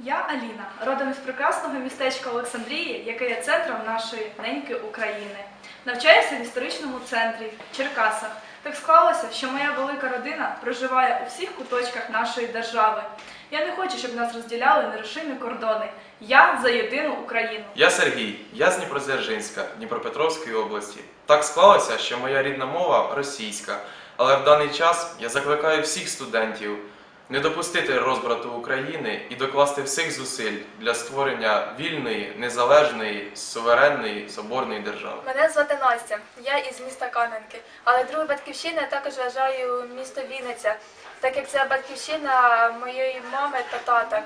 Я Аліна, родом із прекрасного містечка Олександрії, яке є центром нашої неньки України. Навчаюся в історичному центрі Черкасах. Так склалося, що моя велика родина проживає у всіх куточках нашої держави. Я не хочу, щоб нас розділяли нерушимі кордони. Я за єдину Україну. Я Сергій, я з Дніпродзержинська, Дніпропетровської області. Так склалося, що моя рідна мова російська, але в даний час я закликаю всіх студентів не допустити розбрату України і докласти всіх зусиль для створення вільної, незалежної, суверенної, соборної держави. Мене звати Настя, я із міста Кам'янки, але другою батьківщиною я також вважаю місто Вінниця, так як це батьківщина моєї мами та тата.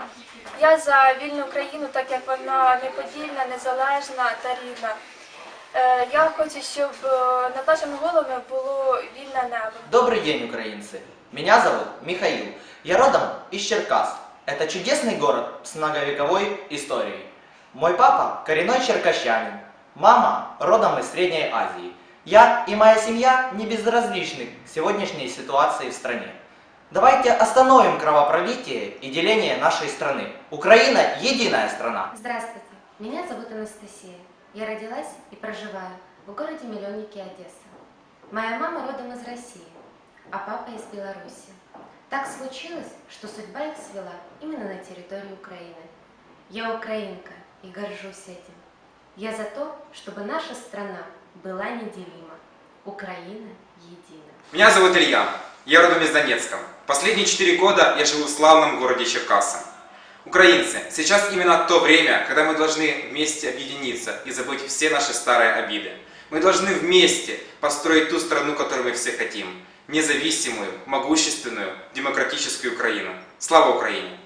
Я за вільну Україну, так як вона неподільна, незалежна та рідна. Я хочу, щоб е, над нашими головами було вільне небо. Добрый день, украинцы! Меня зовут Михаил. Я родом из Черкас. Это чудесный город с многовековой историей. Мой папа – коренной черкащанин. Мама – родом из Средней Азии. Я и моя семья не безразличны к сегодняшней ситуации в стране. Давайте остановим кровопролитие и деление нашей страны. Украина – единая страна. Здравствуйте, меня зовут Анастасия. Я родилась и проживаю в городе Миллионники Одесса. Моя мама родом из России, а папа из Беларуси. Так случилось, что судьба их свела именно на территории Украины. Я украинка и горжусь этим. Я за то, чтобы наша страна была неделима. Украина едина. Меня зовут Илья. Я родом из Донецка. Последние четыре года я живу в славном городе Черкассы. Украинцы, сейчас именно то время, когда мы должны вместе объединиться и забыть все наши старые обиды. Мы должны вместе построить ту страну, которую мы все хотим. Независимую, могущественную, демократическую Украину. Слава Украине!